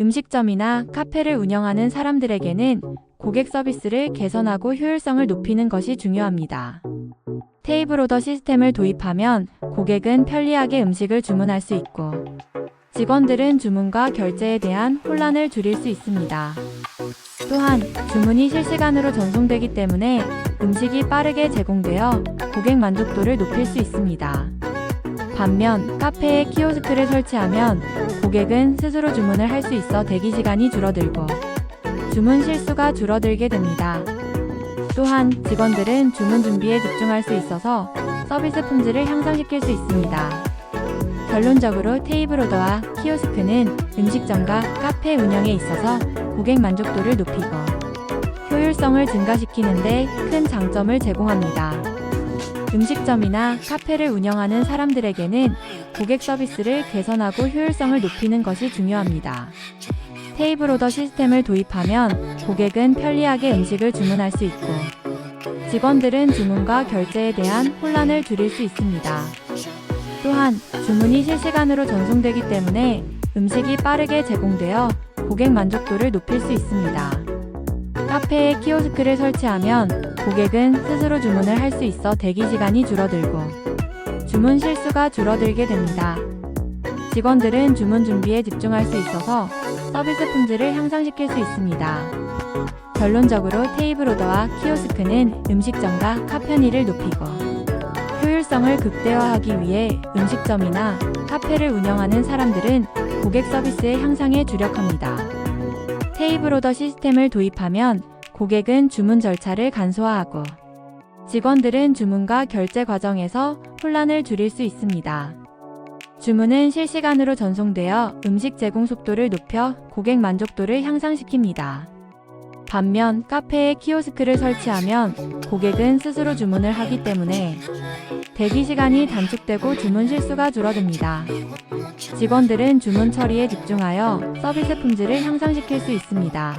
음식점이나 카페를 운영하는 사람들에게는 고객 서비스를 개선하고 효율성을 높이는 것이 중요합니다. 테이블 오더 시스템을 도입하면 고객은 편리하게 음식을 주문할 수 있고 직원들은 주문과 결제에 대한 혼란을 줄일 수 있습니다. 또한 주문이 실시간으로 전송되기 때문에 음식이 빠르게 제공되어 고객 만족도를 높일 수 있습니다. 반면 카페에 키오스크를 설치하면 고객은 스스로 주문을 할 수 있어 대기 시간이 줄어들고 주문 실수가 줄어들게 됩니다. 또한 직원들은 주문 준비에 집중할 수 있어서 서비스 품질을 향상시킬 수 있습니다. 결론적으로 테이블 오더와 키오스크는 음식점과 카페 운영에 있어서 고객 만족도를 높이고 효율성을 증가시키는데 큰 장점을 제공합니다. 음식점이나 카페를 운영하는 사람들에게는 고객 서비스를 개선하고 효율성을 높이는 것이 중요합니다. 테이블 오더 시스템을 도입하면 고객은 편리하게 음식을 주문할 수 있고 직원들은 주문과 결제에 대한 혼란을 줄일 수 있습니다. 또한 주문이 실시간으로 전송되기 때문에 음식이 빠르게 제공되어 고객 만족도를 높일 수 있습니다. 카페에 키오스크를 설치하면 고객은 스스로 주문을 할 수 있어 대기 시간이 줄어들고 주문 실수가 줄어들게 됩니다. 직원들은 주문 준비에 집중할 수 있어서 서비스 품질을 향상시킬 수 있습니다. 결론적으로 테이블 오더와 키오스크는 음식점과 카페니를 높이고 효율성을 극대화하기 위해 음식점이나 카페를 운영하는 사람들은 고객 서비스의 향상에 주력합니다. 테이블 오더 시스템을 도입하면 고객은 주문 절차를 간소화하고 직원들은 주문과 결제 과정에서 혼란을 줄일 수 있습니다. 주문은 실시간으로 전송되어 음식 제공 속도를 높여 고객 만족도를 향상시킵니다. 반면 카페에 키오스크를 설치하면 고객은 스스로 주문을 하기 때문에 대기 시간이 단축되고 주문 실수가 줄어듭니다. 직원들은 주문 처리에 집중하여 서비스 품질을 향상시킬 수 있습니다.